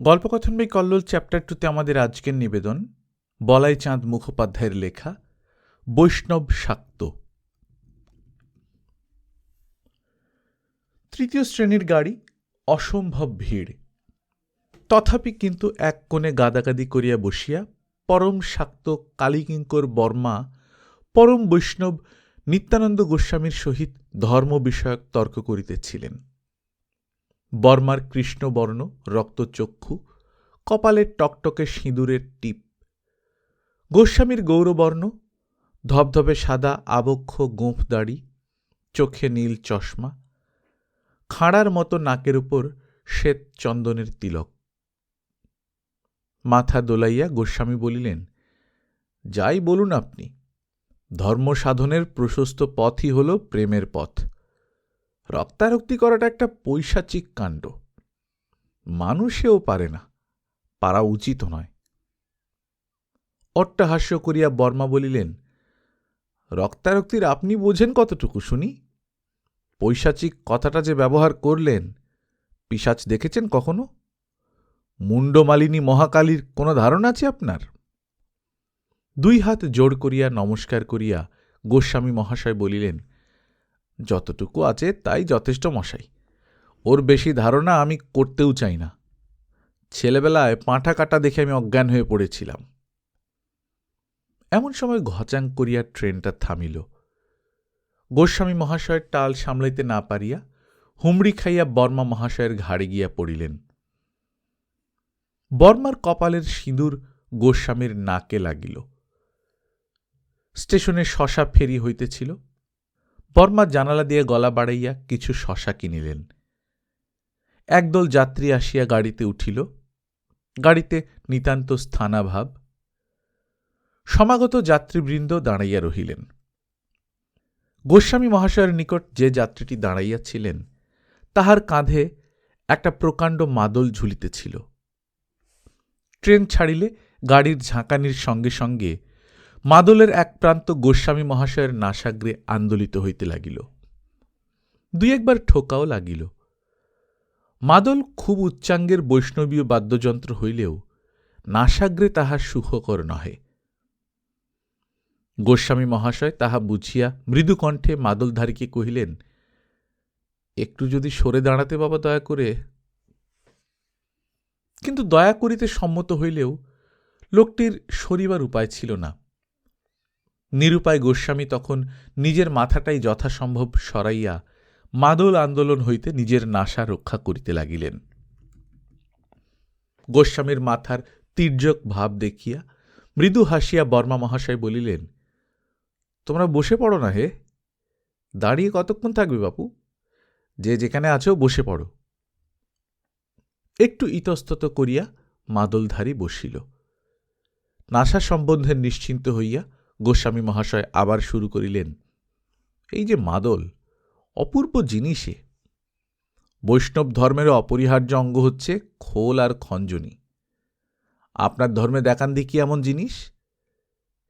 গল্পকথন বই কল্লোল চ্যাপ্টার টুতে আমাদের আজকের নিবেদন বলাই চাঁদ মুখোপাধ্যায়ের লেখা, বৈষ্ণব শাক্ত। তৃতীয় শ্রেণির গাড়ি, অসম্ভব ভিড়। তথাপি কিন্তু এক কোণে গাদাগাদি করিয়া বসিয়া পরম শাক্ত কালীকিঙ্কর বর্মা, পরম বৈষ্ণব নিত্যানন্দ গোস্বামীর সহিত ধর্ম বিষয়ক তর্ক করিতেছিলেন। বর্মার কৃষ্ণবর্ণ, রক্তচক্ষু, কপালের টকটকে সিঁদুরের টিপ, গোস্বামীর গৌরবর্ণ, ধবধবে সাদা আবক্ষ গোঁফ দাড়ি, চোখে নীল চশমা, খাঁড়ার মতো নাকের উপর শ্বেত চন্দনের তিলক। মাথা দোলাইয়া গোস্বামী বলিলেন, যাই বলুন আপনি ধর্ম সাধনের প্রশস্ত পথই হল প্রেমের পথ। রক্তারক্তি করাটা একটা পৈশাচিক কাণ্ড। মানুষেও পারে না, পারা উচিত নয়। অট্টহাস্য করিয়া বর্মা বলিলেন, রক্তারক্তির আপনি বোঝেন কতটুকু শুনি? পৈশাচিক কথাটা যে ব্যবহার করলেন পিসাচ দেখেছেন কখনো? মুন্ডমালিনী মহাকালীর কোনো ধারণা আছে আপনার? দুই হাত জোড় করিয়া নমস্কার করিয়া গোস্বামী মহাশয় বলিলেন যতটুকু আছে তাই যথেষ্ট মশাই। ওর বেশি ধারণা আমি করতেও চাই না। ছেলেবেলায় পাঁঠা কাটা দেখে আমি অজ্ঞান হয়ে পড়েছিলাম। এমন সময় ঘচাং করিয়া ট্রেনটা থামিল। গোস্বামী মহাশয়ের টাল সামলাইতে না পারিয়া হুমড়ি খাইয়া বর্মা মহাশয়ের ঘাড়ে গিয়া পড়িলেন। বর্মার কপালের সিঁদুর গোস্বামীর নাকে লাগিল। স্টেশনে শশা ফেরি হইতেছিল। বর্মা জানালা দিয়ে গলা বাড়াইয়া কিছু শশা কিনিলেন। একদল যাত্রী আসিয়া গাড়িতে উঠিল। গাড়িতে নিতান্ত স্থানাভাব। সমাগত যাত্রীবৃন্দ দাঁড়াইয়া রহিলেন। গোস্বামী মহাশয়ের নিকট যে যাত্রীটি দাঁড়াইয়াছিলেন, তাহার কাঁধে একটা প্রকাণ্ড মাদল ঝুলিতেছিল। ট্রেন ছাড়িলে গাড়ির ঝাঁকানির সঙ্গে সঙ্গে মাদলের এক প্রান্ত গোস্বামী মহাশয়ের নাসাগ্রে আন্দোলিত হইতে লাগিল। দুই একবার ঠোকাও লাগিল। মাদল খুব উচ্চাঙ্গের বৈষ্ণবীয় বাদ্যযন্ত্র হইলেও নাসাগ্রে তাহা সুখকর নহে। গোস্বামী মহাশয় তাহা বুঝিয়া মৃদুকণ্ঠে মাদলধারীকে কহিলেন, একটু যদি সরে দাঁড়াতে বাবা দয়া করে। কিন্তু দয়া করিতে সম্মত হইলেও লোকটির সরিবার উপায় ছিল না। নিরুপায় গোস্বামী তখন নিজের মাথাটাই যথাসম্ভব সরাইয়া মাদল আন্দোলন হইতে নিজের নাশা রক্ষা করিতে লাগিলেন। গোস্বামীর মাথার তীর্যক ভাব দেখিয়া মৃদু হাসিয়া বর্মা মহাশয় বলিলেন, তোমরা বসে পড়ো না হে। দাঁড়িয়ে কতক্ষণ থাকবে বাপু? যে যেখানে আছো বসে পড়ো একটু ইতস্তত করিয়া মাদলধারী বসিল। নাসা সম্বন্ধে নিশ্চিন্ত হইয়া গোস্বামী মহাশয় আবার শুরু করিলেন, এই যে মাদল, অপূর্ব জিনিসে। বৈষ্ণব ধর্মের অপরিহার্য অঙ্গ হচ্ছে খোল আর খঞ্জনি। আপনার ধর্মে দেখান দেখি এমন জিনিস।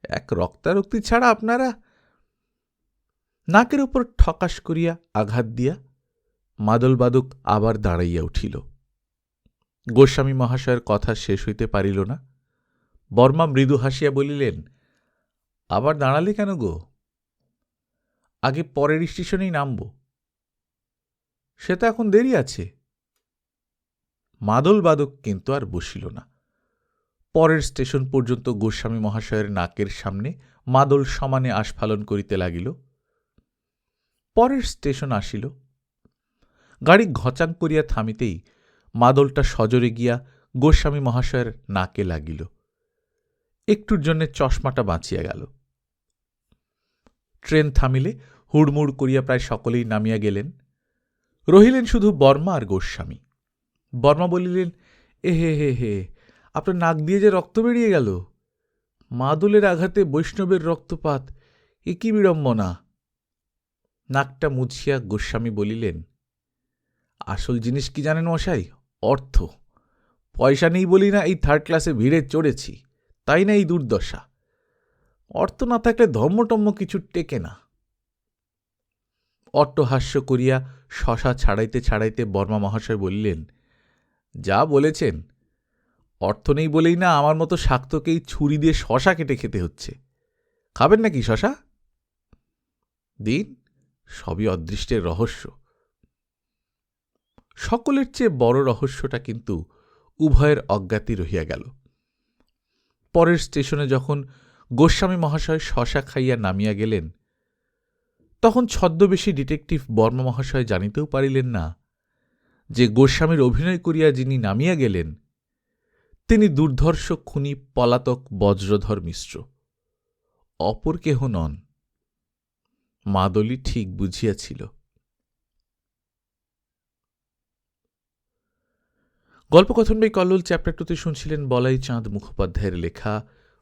এক রক্তারক্তি ছাড়া আপনারা নাকের উপর ঠকাশ করিয়া আঘাত দিয়া মাদলবাদক আবার দাঁড়াইয়া উঠিল। গোস্বামী মহাশয়ের কথা শেষ হইতে পারিল না। বর্মা মৃদু হাসিয়া বলিলেন আবার দাঁড়ালে কেন গো? আগে পরের স্টেশনেই নামব। সে তো এখন দেরি আছে। মাদলবাদক কিন্তু আর বসিল না। পরের স্টেশন পর্যন্ত গোস্বামী মহাশয়ের নাকের সামনে মাদল সমানে আস্ফালন করিতে লাগিল। পরের স্টেশন আসিল। গাড়ি ঘচাং করিয়া থামিতেই মাদলটা সজরে গিয়া গোস্বামী মহাশয়ের নাকে লাগিল। একটুর জন্যে চশমাটা বাঁচিয়া গেল। ট্রেন থামিলে হুড়মুড় করিয়া প্রায় সকলেই নামিয়া গেলেন। রহিলেন শুধু বর্মা আর গোস্বামী। বর্মা বলিলেন, এ হে হে হে, আপনার নাক দিয়ে যে রক্ত বেরিয়ে গেল। মাদুলের আঘাতে বৈষ্ণবের রক্তপাত, এ কি বিড়ম্বনা? নাকটা মুছিয়া গোস্বামী বলিলেন, আসল জিনিস কি জানেন মশাই? অর্থ। পয়সা নেই বলি না এই থার্ড ক্লাসে ভিড়ে চড়েছি। তাই না এই দুর্দশা? অর্থ না থাকলে ধর্মটম্ম কিছু টেকে না। অট্টহাস্য করিয়া শশা ছাড়াইতে ছাড়াইতে বর্মা মহাশয় বলিলেন, যা বলেছেন, অর্থ নেই বলেই না আমার মতো শাক্তকেই ছুরি দিয়ে শশা কেটে খেতে হচ্ছে। খাবেন নাকি শশা? দিন, সবই অদৃষ্টের রহস্য। সকলের চেয়ে বড় রহস্যটা কিন্তু উভয়ের অজ্ঞাতি রহিয়া গেল। পরের স্টেশনে যখন গোস্বামী মহাশয় শশা খাইয়া নামিয়া গেলেন। তখন ছদ্মবেশী ডিটেকটিভ বর্মা মহাশয় জানিতেও পারিলেন না যে গোস্বামীর অভিনয় করিয়া যিনি নামিয়া গেলেন, তিনি দুর্ধর্ষ খুনি পলাতক বজ্রধর মিশ্র। অপর কেহ নন। মাদলি ঠিক বুঝিয়াছিল। গল্পকথন বাই কল্লোল চ্যাপ্টার টুতে শুনছিলেন বলাই চাঁদ মুখোপাধ্যায়ের লেখা